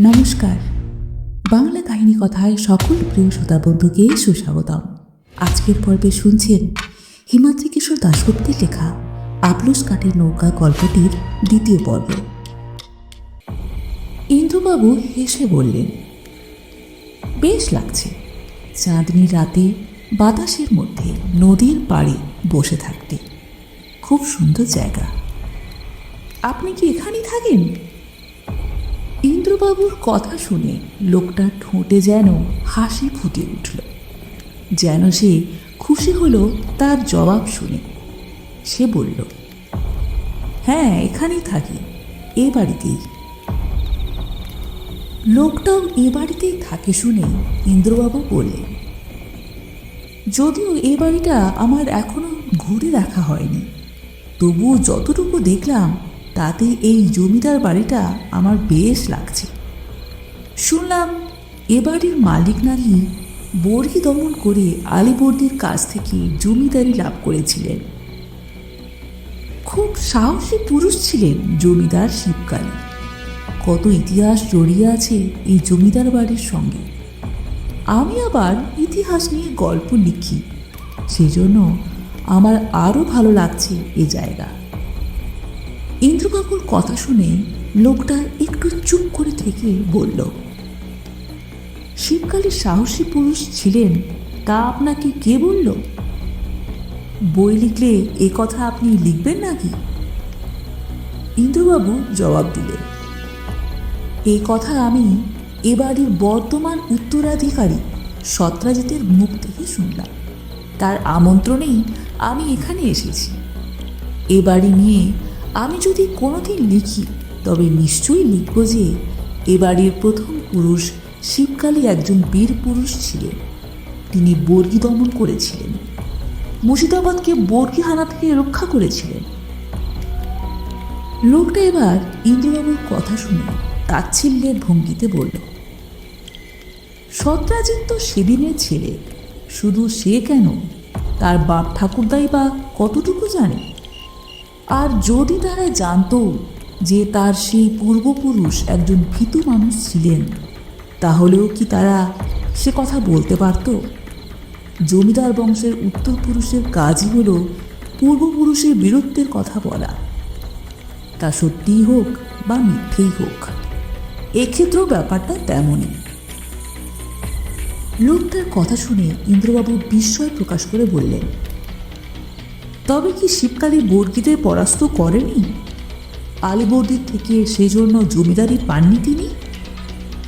নমস্কার। বাংলা কাহিনী কথায় সকল প্রিয় শ্রোতা বন্ধুকে সুস্বাগতম। আজকের পর্বে শুনছেন হিমাদ্রি কিশোর দাশগুপ্তের লেখা আপলুস কাঠের নৌকা গল্পটির দ্বিতীয় পর্ব। ইন্দ্রবাবু হেসে বললেন, বেশ লাগছে। চাঁদনি রাতে বাতাসের মধ্যে নদীর পাড়ে বসে থাকতে। খুব সুন্দর জায়গা। আপনি কি এখানেই থাকেন? ইন্দ্রবাবুর কথা শুনে লোকটা ঠোঁটে যেন হাসি ফুটে উঠল। যেন সে খুশি হলো তার জবাব শুনে। সে বলল হ্যাঁ এখানেই থাকি, এ বাড়িতেই। লোকটাও এ বাড়িতেই থাকে শুনে ইন্দ্রবাবু বললেন, যদিও এ বাড়িটা আমার এখনও ঘুরে দেখা হয়নি, তবুও যতটুকু দেখলাম তাতে এই জমিদার বাড়িটা আমার বেশ লাগছে। শুনলাম এ বাড়ির মালিক নাকি বর্গি দমন করে আলিবর্দির কাছ থেকে জমিদারি লাভ করেছিলেন। খুব সাহসী পুরুষ ছিলেন জমিদার শিবকালী। কত ইতিহাস জড়িয়ে আছে এই জমিদার বাড়ির সঙ্গে। আমি আবার ইতিহাস নিয়ে গল্প লিখি, সেজন্য আমার আরও ভালো লাগছে এ জায়গা। ইন্দ্রবাবুর কথা শুনে লোকটা একটু চুপ করে থেকে বলল শিবকালী সাহসী পুরুষ ছিলেন, তা আপনাকে কে বলল? বই লিখলে এ কথা আপনি লিখবেন নাকি? ইন্দ্রবাবু জবাব দিলেন এই কথা আমি এ বাড়ির বর্তমান উত্তরাধিকারী সত্রাজিতের মুখ থেকে শুনলাম। তার আমন্ত্রণেই আমি এখানে এসেছি। এ বাড়ি নিয়ে আমি যদি কোনোদিন লিখি, তবে নিশ্চয়ই লিখব যে, এ বাড়ির প্রথম পুরুষ শিবকালী একজন বীর পুরুষ ছিলেন। তিনি বর্গি দমন করেছিলেন। মুর্শিদাবাদকে বর্গি হানা থেকে রক্ষা করেছিলেন। লোকটা এবার ইন্দ্রবাবুর কথা শুনে তাচ্ছিল্যের ভঙ্গিতে বলল সত্রাজিৎ তো সেদিনের ছেলে, শুধু সে কেন? তার বাপ ঠাকুরদাই বা কতটুকু জানে? আর যদি তারা জানতো যে তার সেই পূর্বপুরুষ একজন ভীতু মানুষ ছিলেন, তাহলেও কি তারা সে কথা বলতে পারত? জমিদার বংশের উত্তর পুরুষের কাজই হল পূর্বপুরুষের বীরত্বের কথা বলা। তা সত্যিই হোক বা মিথ্যেই হোক, এক্ষেত্রেও ব্যাপারটা তেমনই। লোকটার কথা শুনে ইন্দ্রবাবু বিস্ময় প্রকাশ করে বললেন তবে কি শিবকালী বর্গিদের পরাস্ত করেনি? আলিবর্দির থেকে সেজন্য জমিদারি পাননি তিনি?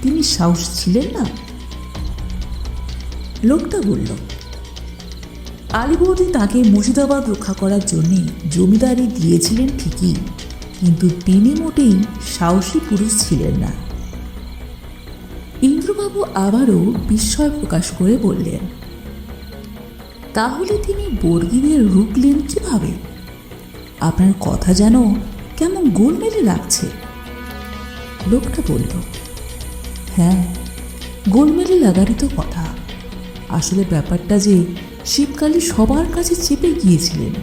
তিনি সাহস ছিলেন না? লোকটা বলল, আলিবর্দি তাকে মুর্শিদাবাদ রক্ষা করার জন্যে জমিদারি দিয়েছিলেন ঠিকই, কিন্তু তিনি মোটেই সাহসী পুরুষ ছিলেন না। ইন্দ্রবাবু আবারও বিস্ময় প্রকাশ করে বললেন তাহলে তিনি বর্গিদের রুখলেন কীভাবে? আপনার কথা যেন কেমন গোলমেলে লাগছে। লোকটা বলল হ্যাঁ গোলমেলে লাগারই তো কথা। আসলে ব্যাপারটা যে শীতকালে সবার কাছে চেপে গিয়েছিলেন,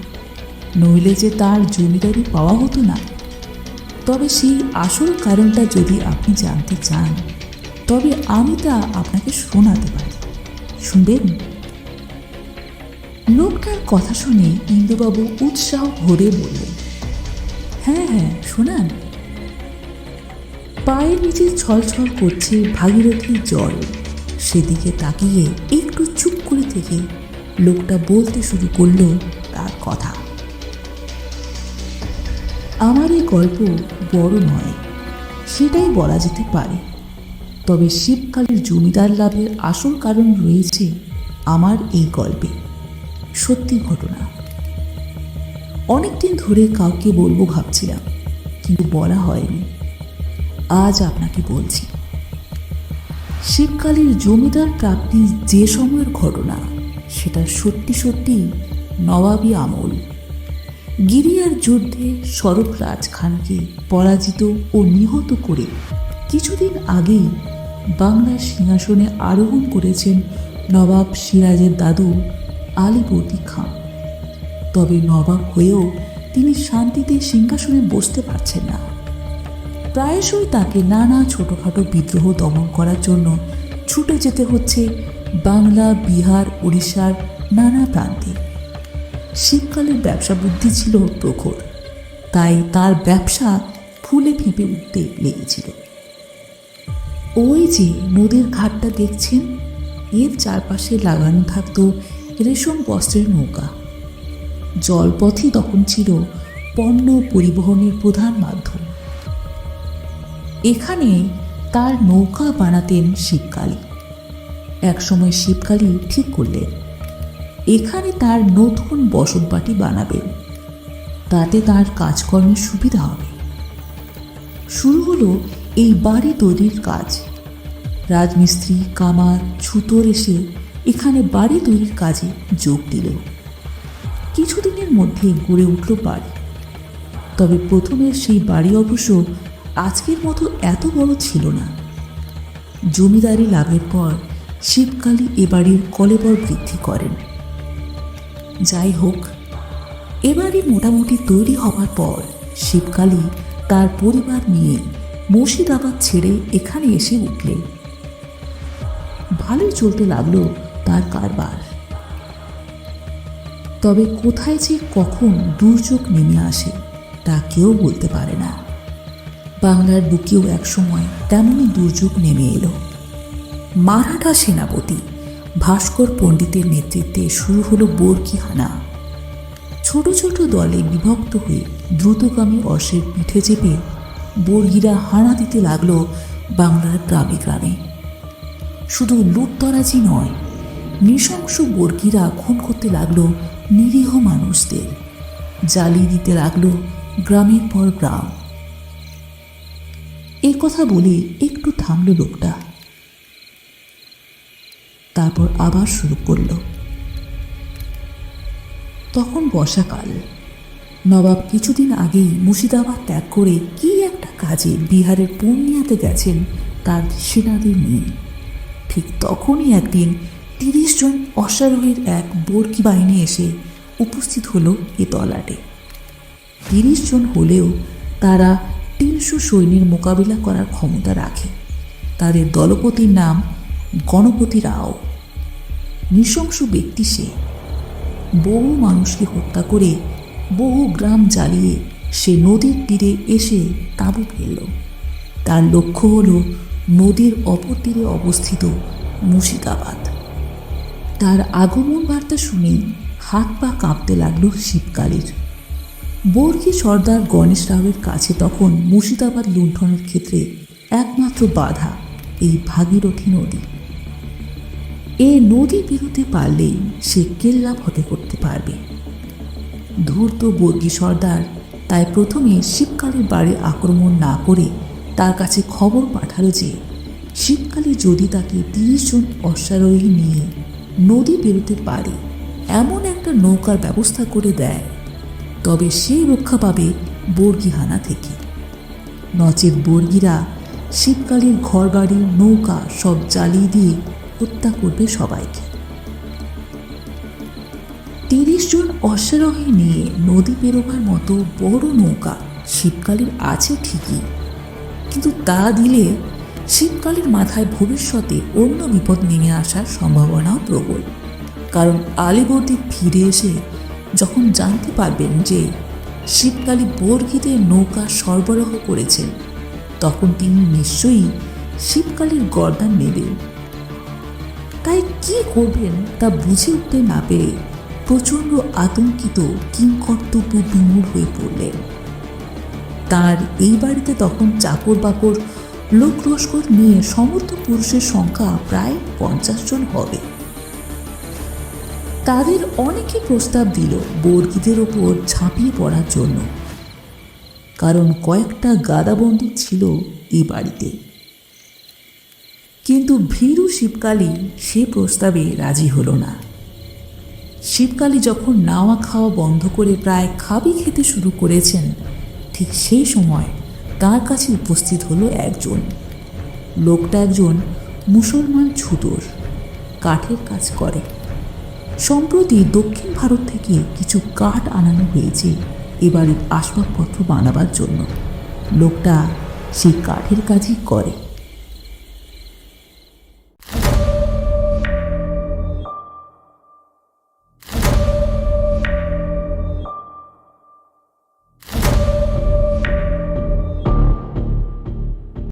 নইলে যে তার জমিদারি পাওয়া হতো না। তবে সেই আসল কারণটা যদি আপনি জানতে চান, তবে আমি তা আপনাকে শোনাতে পারি। শুনবেন? লোকটার কথা শুনে ইন্দুবাবু উৎসাহ ভরে বললেন হ্যাঁ হ্যাঁ শোনান। পায়ের নিচে ছলছল করছে ভাগীরথীর জল। সেদিকে তাকিয়ে একটু চুপ করে থেকে লোকটা বলতে শুরু করল তার কথা। আমার এই গল্প বড় নয়, সেটাই বলা যেতে পারে। তবে শিবকালের জমিদার লাভের আসল কারণ রয়েছে আমার এই গল্পে। সত্যি ঘটনা। অনেকদিন ধরে কাউকে বলব ভাবছিলাম, কিন্তু বলা হয়নি। আজ আপনাকে বলছি। শীতকালের জমিদার প্রাপ্তি যে সময়ের ঘটনা, সেটা সত্যি সত্যি নবাবী আমল। গিরিয়ার যুদ্ধে শরৎ রাজ খানকে পরাজিত ও নিহত করে কিছুদিন আগেই বাংলার সিংহাসনে আরোহণ করেছেন নবাব সিরাজের দাদু আলিবর্দী খান। তবে নবাব হয়েও তিনি শান্তিতে সিংহাসনে বসতে পারছেন না। প্রায়শই তাকে নানা ছোটোখাটো বিদ্রোহ দমন করার জন্য ছুটে যেতে হচ্ছে বাংলা, বিহার উড়িষ্যার নানা প্রান্তে। শীতকালের ব্যবসা বুদ্ধি ছিল প্রখর, তাই তার ব্যবসা ফুলে ফেঁপে উঠতে লেগেছিল। ওই যে নদীর ঘাটটা দেখছেন, এর চারপাশে লাগানো থাকতো রেশম বস্ত্রের নৌকা। জলপথই তখন ছিল পণ্য পরিবহনের প্রধান মাধ্যম। এখানে তার নৌকা বানাতেন শিবকালী। একসময় শিবকালী ঠিক করলেন, এখানে তার নতুন বসতবাটি বানাবেন। তাতে তার কাজকর্মের সুবিধা হবে। শুরু হলো এই বাড়ি তৈরির কাজ। রাজমিস্ত্রি, কামার, ছুতোর এসে এখানে বাড়ি তৈরির কাজে যোগ দিল কিছুদিনের মধ্যে গড়ে উঠল বাড়ি। তবে প্রথমের সেই বাড়ি অবশ্য আজকের মতো এত বড় ছিল না। জমিদারি লাভের পর শিবকালী এ বাড়ির কলেবর বৃদ্ধি করেন। যাই হোক এবারে মোটামুটি তৈরি হওয়ার পর শিবকালী তার পরিবার নিয়ে মুর্শিদাবাদ ছেড়ে এখানে এসে উঠলেন। ভালোই চলতে লাগল তার কারবার। তবে কোথায় যে কখন দুর্যোগ নেমে আসে, তা কেউ বলতে পারে না। বাংলার বুকেও একসময় তেমনই দুর্যোগ নেমে এলো। মারাঠা সেনাপতি ভাস্কর পণ্ডিতের নেতৃত্বে শুরু হলো বর্গি হানা ছোট ছোট দলে বিভক্ত হয়ে দ্রুতগামী অশ্বের পিঠে চেপে বর্গিরা হানা দিতে লাগল বাংলার গ্রামে গ্রামে। শুধু লুটতরাজি নয় নৃশংস বর্গিরা খুন করতে লাগল নিরীহ মানুষদের। জ্বালিয়ে দিতে লাগল গ্রামের পর গ্রাম। এ কথা বলে একটু থামলো লোকটা। তারপর আবার শুরু করল। তখন বর্ষাকাল। নবাব কিছুদিন আগেই মুর্শিদাবাদ ত্যাগ করে কি একটা কাজে বিহারের পূর্ণিয়াতে গেছেন তার সেনাদের নিয়ে। ঠিক তখনই একদিন তিরিশ জন অশ্বারোহীর এক বর্গি বাহিনী এসে উপস্থিত হলো এ তলাটে। তিরিশ জন হলেও তারা তিনশো সৈন্যের মোকাবিলা করার ক্ষমতা রাখে। তাদের দলপতির নাম গণপতি রাও। নৃশংস ব্যক্তি সে। বহু মানুষকে হত্যা করে বহু গ্রাম জ্বালিয়ে সে নদীর তীরে এসে তাঁবু ফেলল। তার লক্ষ্য হল নদীর অপর তীরে অবস্থিত মুর্শিদাবাদ। তার আগমন বার্তা শুনেই হাত পা কাঁপতে লাগল শীতকালীর। বর্গী সর্দার গণেশ রাওয়ের কাছে তখন মুর্শিদাবাদ লুণ্ঠনের ক্ষেত্রে একমাত্র বাধা এই ভাগীরথী নদী। এ নদী পেরোতে পারলেই সে কেল্লা ফতে করতে পারবে। ধূর্ত বর্গী সর্দার তাই প্রথমে শিবকালীর বাড়ি আক্রমণ না করে তার কাছে খবর পাঠালো যে, শীতকালে যদি তাকে তিরিশ জন অশ্বারোহী নিয়ে নদী পেরোতে পারে এমন একটা নৌকার ব্যবস্থা করে দেয়। তবে সে রক্ষা পাবে বর্গিহানা থেকে। নচেত বর্গিরা শীতকালীর ঘরবাড়ি, নৌকা সব জ্বালিয়ে দিয়ে হত্যা করবে সবাইকে। তিরিশ জন অশ্বারোহী নিয়ে নদী পেরোবার মতো বড় নৌকা শীতকালীর আছে ঠিকই। কিন্তু তা দিলে শীতকালের মাথায় ভবিষ্যতে অন্য বিপদ নেমে আসার সম্ভাবনাও প্রবল। কারণ আলিবর্দী ফিরে এসে যখন জানতে পারবেন যে শীতকালী বর্গিদের নৌকা সরবরাহ করেছেন, তখন তিনি নিশ্চয়ই শীতকালীর গর্দান নেবেন। তাই কি করবেন তা বুঝে উঠতে না পেরে প্রচণ্ড আতঙ্কিত কিংকর্তব্য বিমূর হয়ে পড়লেন। তার এই বাড়িতে তখন চাকর বাকর লোক লস্কর নিয়ে সমর্থ পুরুষের সংখ্যা প্রায় পঞ্চাশ জন হবে। তাদের অনেকে প্রস্তাব দিল বর্গীদের ওপর ঝাঁপিয়ে পড়ার জন্য। কারণ কয়েকটা গাদা বন্দুক ছিল এই বাড়িতে। কিন্তু ভীরু শিবকালী সে প্রস্তাবে রাজি হলো না। শিবকালী যখন নাওয়া খাওয়া বন্ধ করে প্রায় খাবি খেতে শুরু করেছেন, ঠিক সেই সময় তার কাছে উপস্থিত হলো একজন। লোকটা একজন মুসলমান ছুতোর, কাঠের কাজ করে। সম্প্রতি দক্ষিণ ভারত থেকে কিছু কাঠ আনানো হয়েছে এবারের আসবাবপত্র বানাবার জন্য। লোকটা সেই কাঠের কাজই করে।